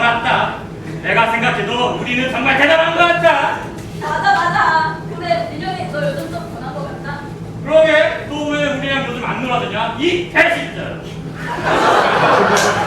것 같다. 내가 생각해도 우리는 정말 대단한 것 같다. 맞아 맞아. 근데 민영이 너 요즘 좀 변한 것 같다. 그러게 또 왜 우리랑 요즘 안 놀아주냐? 이 배신자.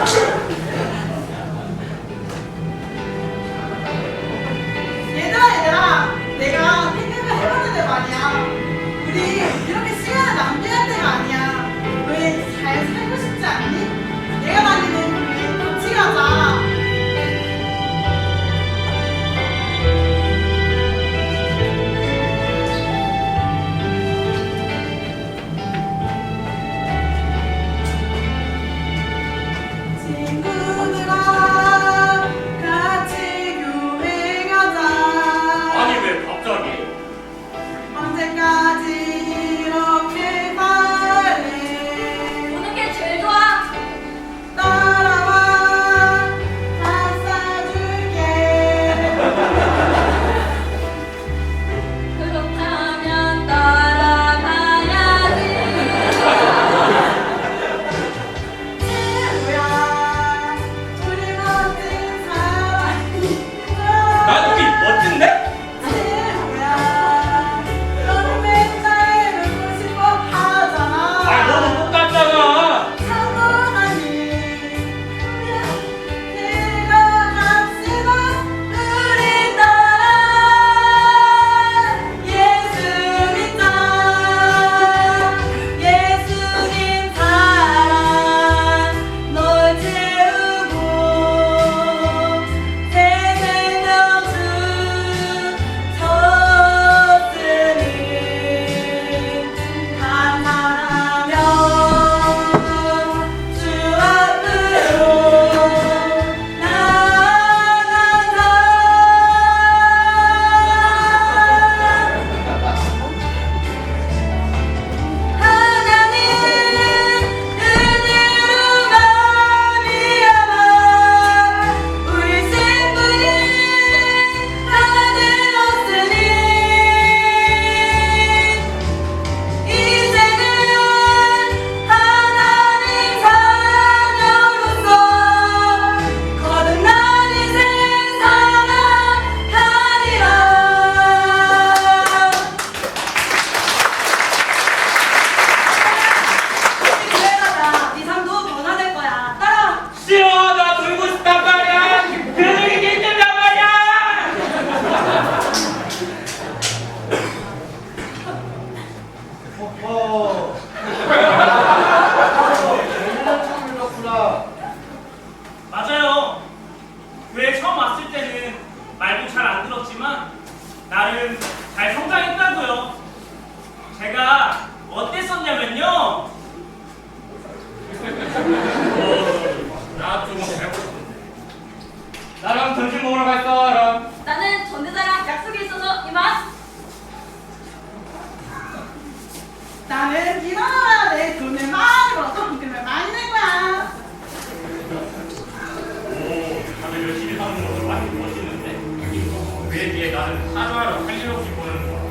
그에 비해 나는 하루하루 할 일 없이 보는 거야.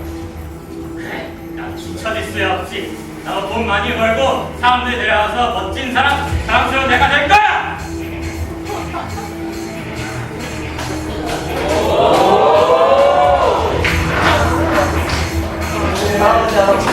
난 주차지스야 없지. 나도 돈 많이 벌고 사람들 데려와서 멋진 사람, 사람처럼 내가 될 거야! 감사합니다.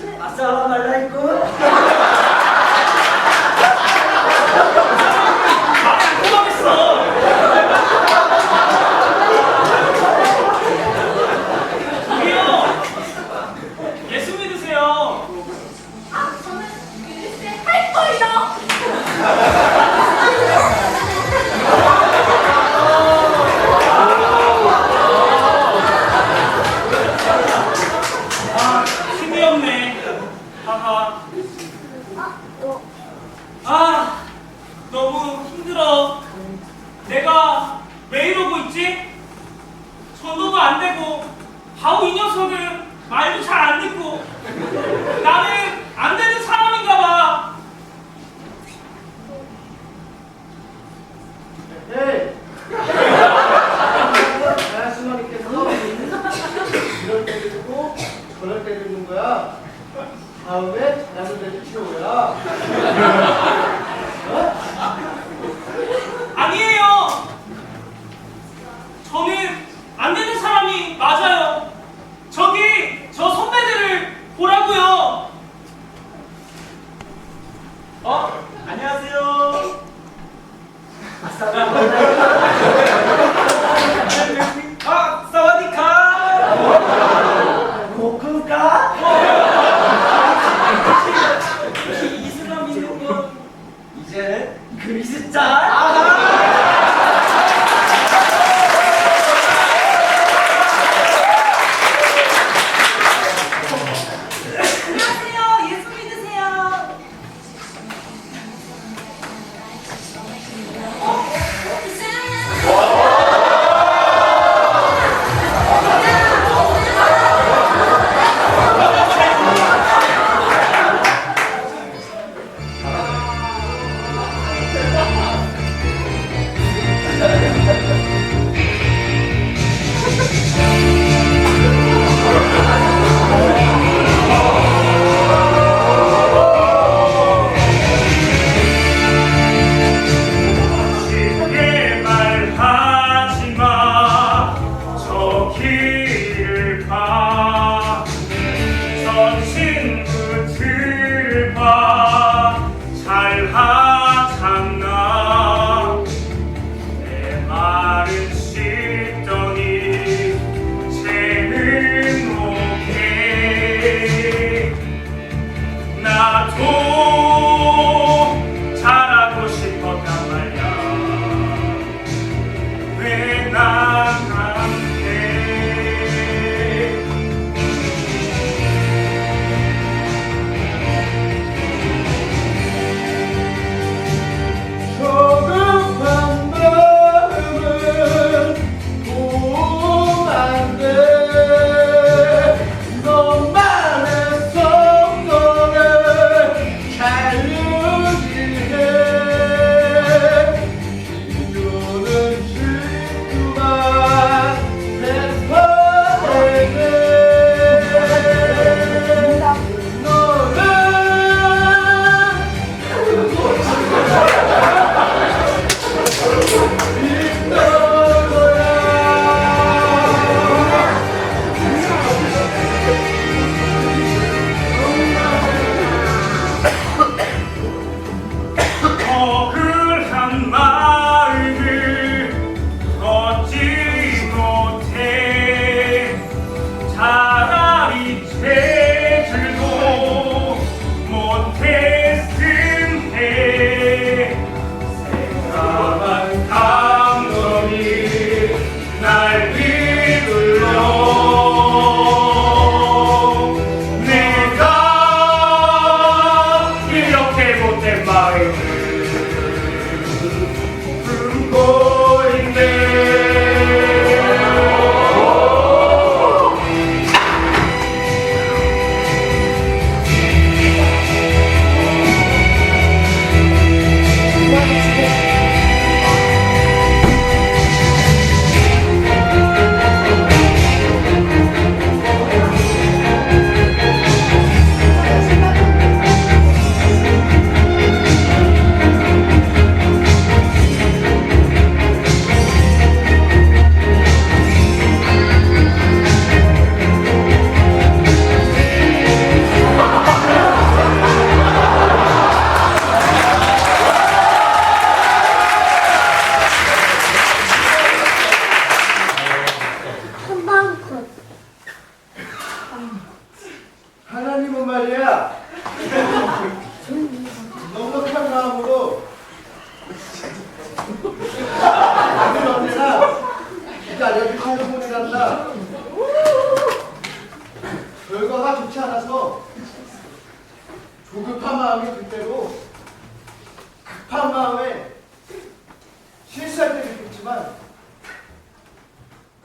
Assalamualaikum. 거야. 다음에 나는 내 키워야. 어? 아니에요. 저는 안 되는 사람이 맞아요. 저기 저 선배들을 보라고요. 어? 안녕하세요. 아싸.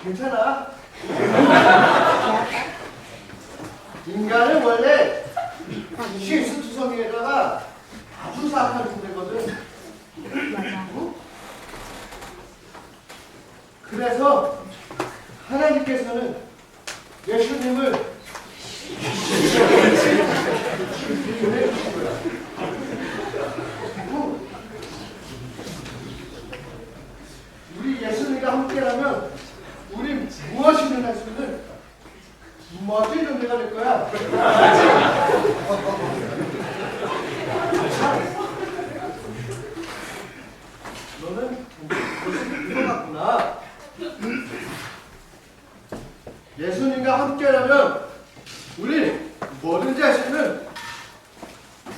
괜찮아. 인간은 원래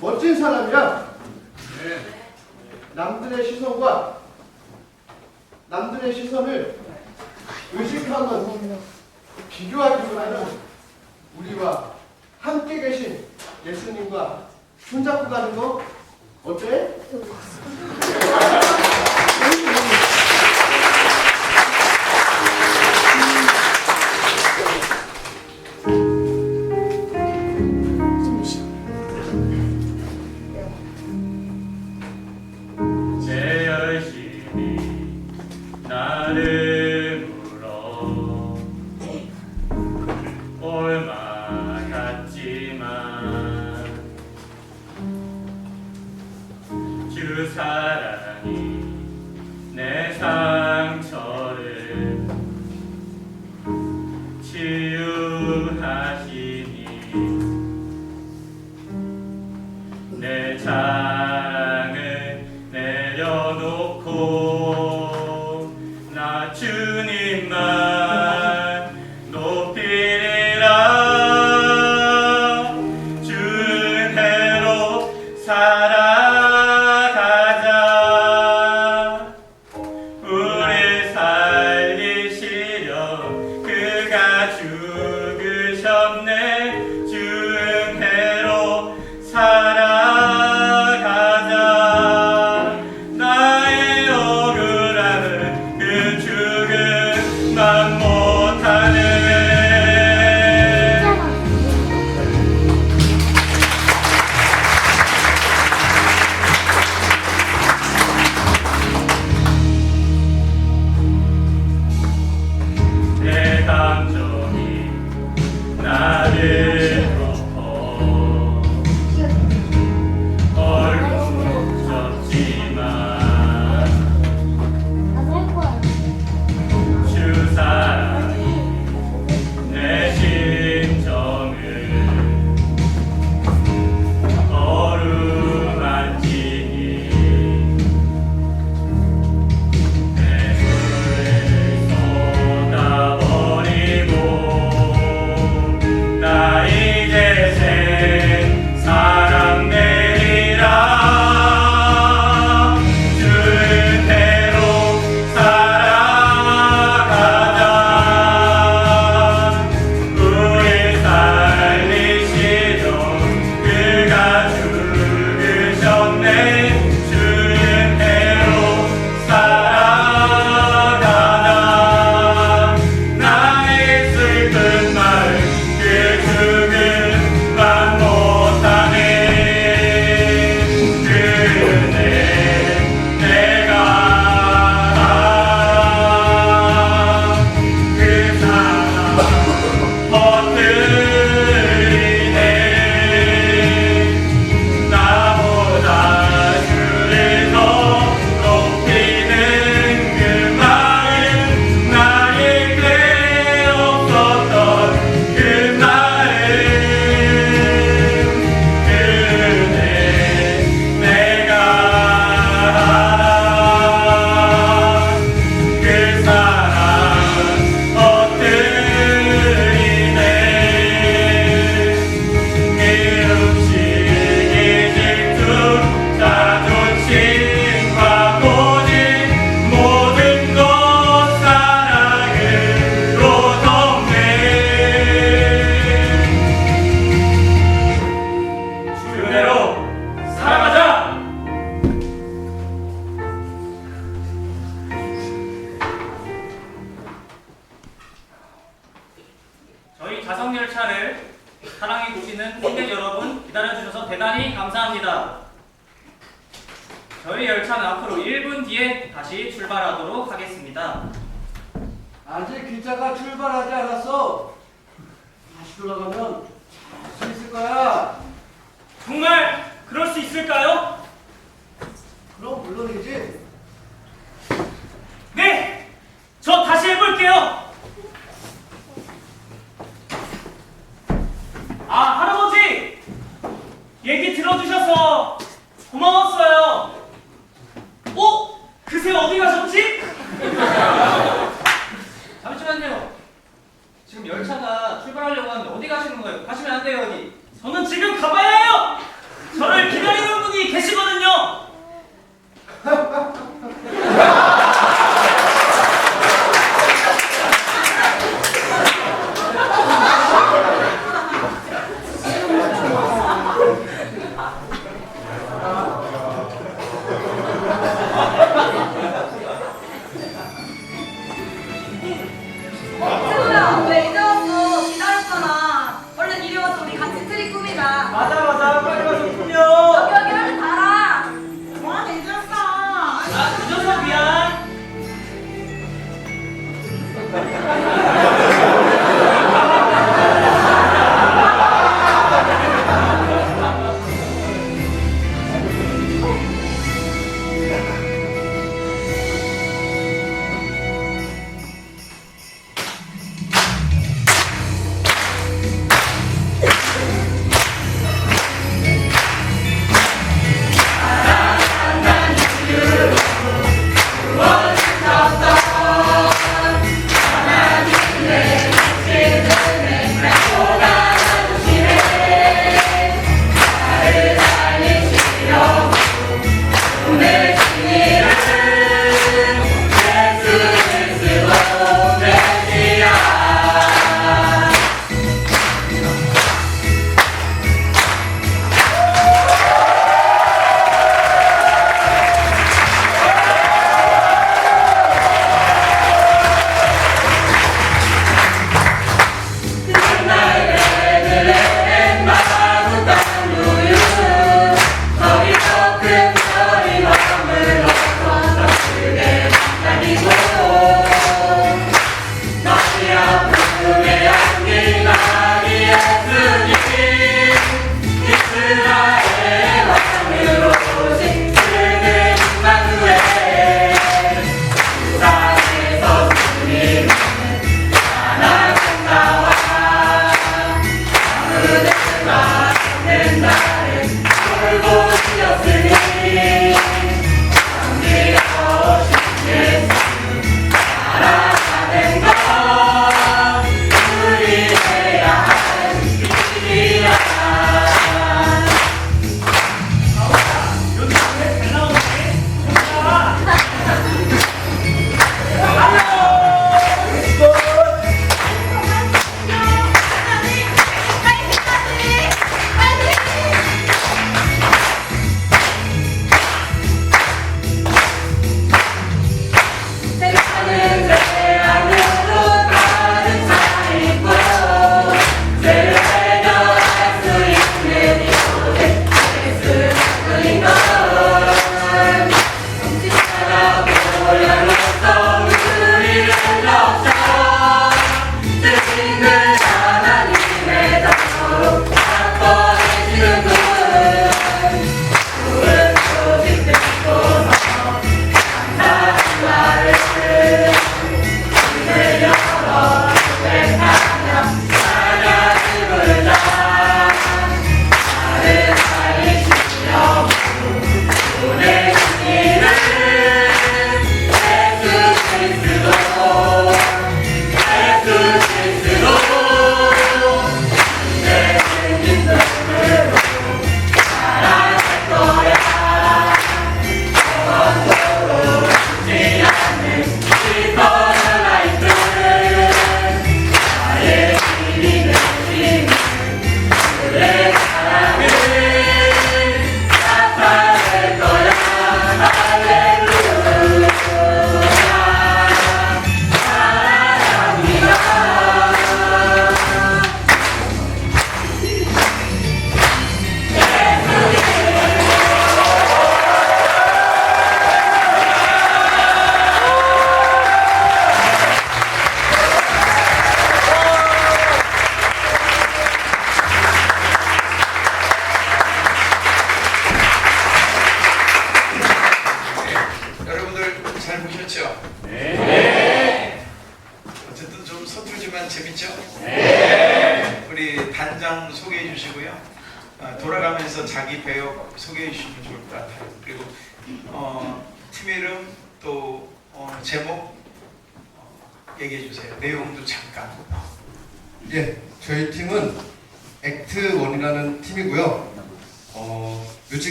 멋진 사람이야. 네. 남들의 시선과 남들의 시선을 의식하고 비교하기보다는 우리와 함께 계신 예수님과 손잡고 가는 거 어때? to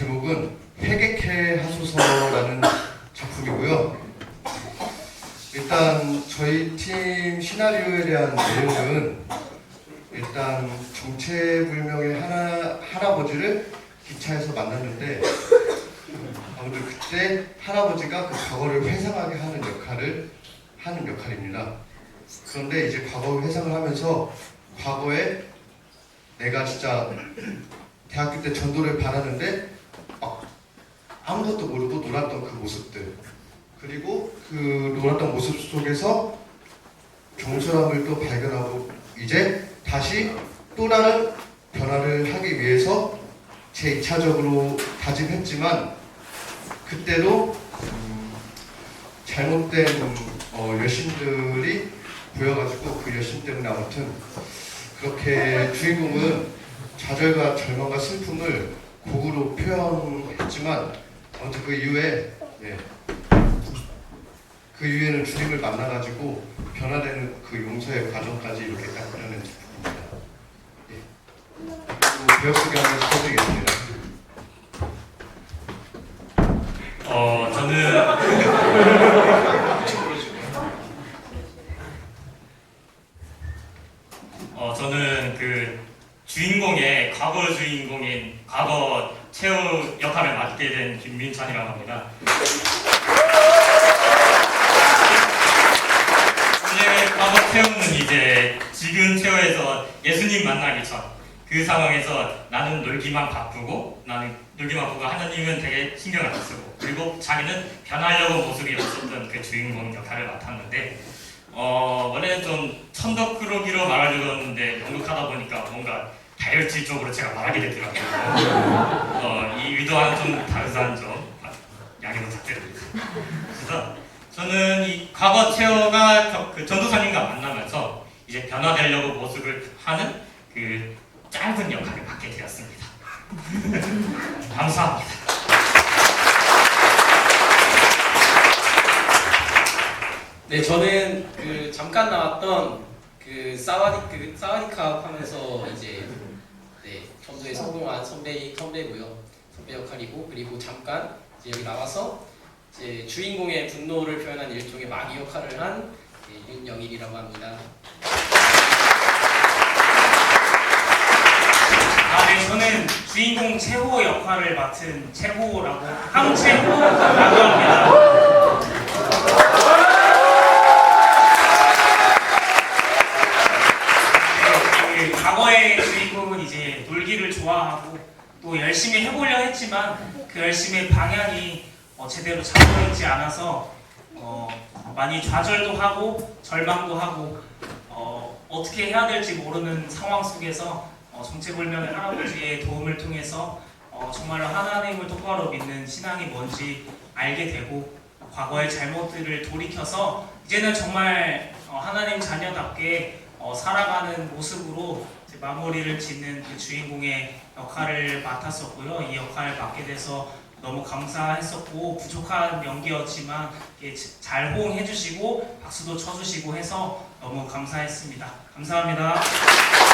제목은 회개케 하소서라는 작품이고요. 일단 저희 팀 시나리오에 대한 내용은 일단 정체불명의 하나, 할아버지를 기차에서 만났는데 아무튼 그때 할아버지가 그 과거를 회상하게 하는 역할을 하는 역할입니다. 그런데 이제 과거를 회상을 하면서 과거에 내가 진짜 대학교 때 전도를 받았는데 막 아무것도 모르고 놀았던 그 모습들. 그리고 그 놀았던 모습 속에서 경솔함을 또 발견하고 이제 다시 또 다른 변화를 하기 위해서 제 2차적으로 다짐했지만 그때도 음, 잘못된 어, 열심들이 보여가지고 그 열심 때문에 아무튼 그렇게 주인공은 좌절과 절망과 슬픔을 곡으로 표현했지만 아무튼 그 이후에 예, 그 이후에는 주님을 만나가지고 변화되는 그 용서의 과정까지 이렇게 딱 그려낸 작품입니다. 예. 그리고 배역 소개 한번 시켜드리겠습니다. 어, 저는. 어, 저는 그 주인공의 과거 주인공인 과거 최후 역할을 맡게 된 김민찬이라고 합니다. 이제 과거 태우는 이제 지금 태우에서 예수님 만나기 전 그 상황에서 나는 놀기만 바쁘고 나는 놀기만 바쁘고 하나님은 되게 신경 안 쓰고 그리고 자기는 변하려고 모습이 없었던 그 주인공 역할을 맡았는데 어 원래는 좀 천덕꾸러기로 말하려고 했는데 연극하다 보니까 뭔가 다혈질 쪽으로 제가 말하게 되더라고요. 어, 이 이러한 좀 다르다는 점 양해 부탁드립니다. 그래서 저는 이 과거 체어가 저- 그 전도사님과 만나면서 이제 변화되려고 모습을 하는 그 짧은 역할을 맡게 되었습니다. 감사합니다. 네, 저는 그 잠깐 나왔던 그 사와디 그 사와디캅 하면서 이제 네 점도에 성공한 선배 선배고요. 선배 역할이고 그리고 잠깐 이제 여기 나와서 이제 주인공의 분노를 표현한 일종의 마귀 역할을 한 네, 윤영일이라고 합니다. 아, 네, 저는 주인공 최호 역할을 맡은 최호라고 황최호라고 했지만 그 열심의 방향이 어, 제대로 잡혀 있지 않아서 어, 많이 좌절도 하고 절망도 하고 어, 어떻게 해야 될지 모르는 상황 속에서 어, 정체불명의 할아버지의 도움을 통해서 어, 정말로 하나님을 똑바로 믿는 신앙이 뭔지 알게 되고 과거의 잘못들을 돌이켜서 이제는 정말 어, 하나님 자녀답게 어, 살아가는 모습으로 마무리를 짓는 그 주인공의 역할을 맡았었고요. 이 역할을 맡게 돼서 너무 감사했었고 부족한 연기였지만 잘 호응해주시고 박수도 쳐주시고 해서 너무 감사했습니다. 감사합니다.